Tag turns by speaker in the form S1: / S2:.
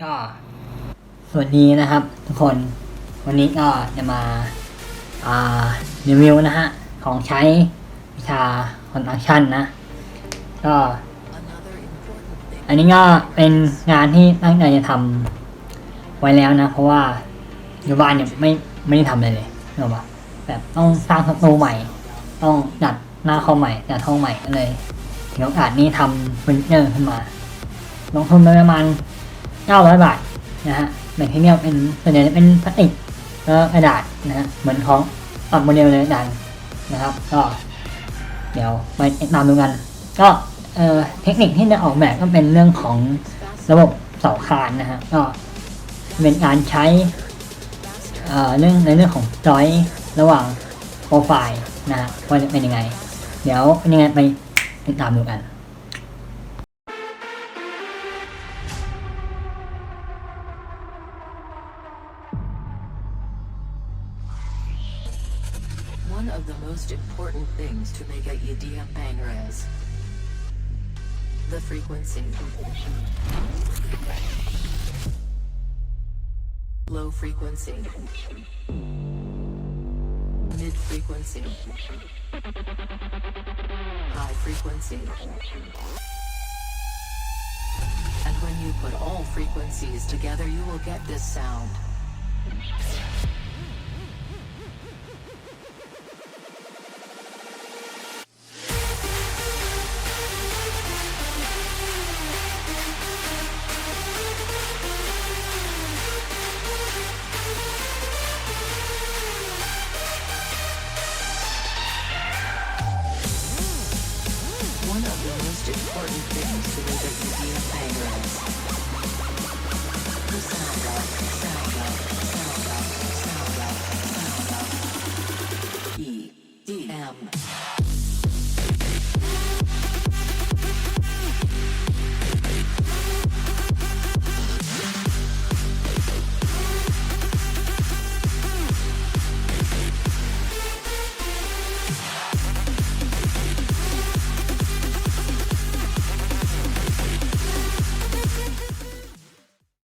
S1: ก็สวัสดีนะครับทุกคนวันนี้ก็จะมาอ่ารีวิวนะฮะ ของใช้วิชาคอนดักชันนะ ก็ อันนี้ก็เป็นงานที่ตั้งใจจะทำไว้แล้วนะ เพราะว่าอยู่บ้านเนี่ยไม่ไม่ได้ทำอะไรเลยเนอะปะแบบต้องสร้างสตูใหม่ ต้องจัดหน้าคอมใหม่จัดห้องใหม่ก็เลยถือโอกาสนี้ทำเฟอร์นิเจอร์ขึ้นมาลงทุนไปประมาณ 900 บาทนะฮะแมทเทียลเป็นส่วนใหญ่จะเป็นพลาสติกแล้วกระดาษนะฮะเหมือนของปรับโมเดลเลยดันนะครับก็เดี๋ยวไปติดตามดูกัน ก็เอ่อเทคนิคที่จะออกแบบก็เป็นเรื่องของระบบเสาคานนะฮะก็เป็นการใช้เอ่อเรื่องในเรื่องของจอยระหว่างโปรไฟล์นะฮะว่าจะเป็นยังไง เดี๋ยวเป็นยังไงไปติดตามดูกัน
S2: One of the most important things to make a EDM banger is the frequency. Low frequency. Mid frequency. High frequency. And when you put all frequencies together, you will get this sound. most important things to the WDM players. Sound up, sound up, sound up, sound up,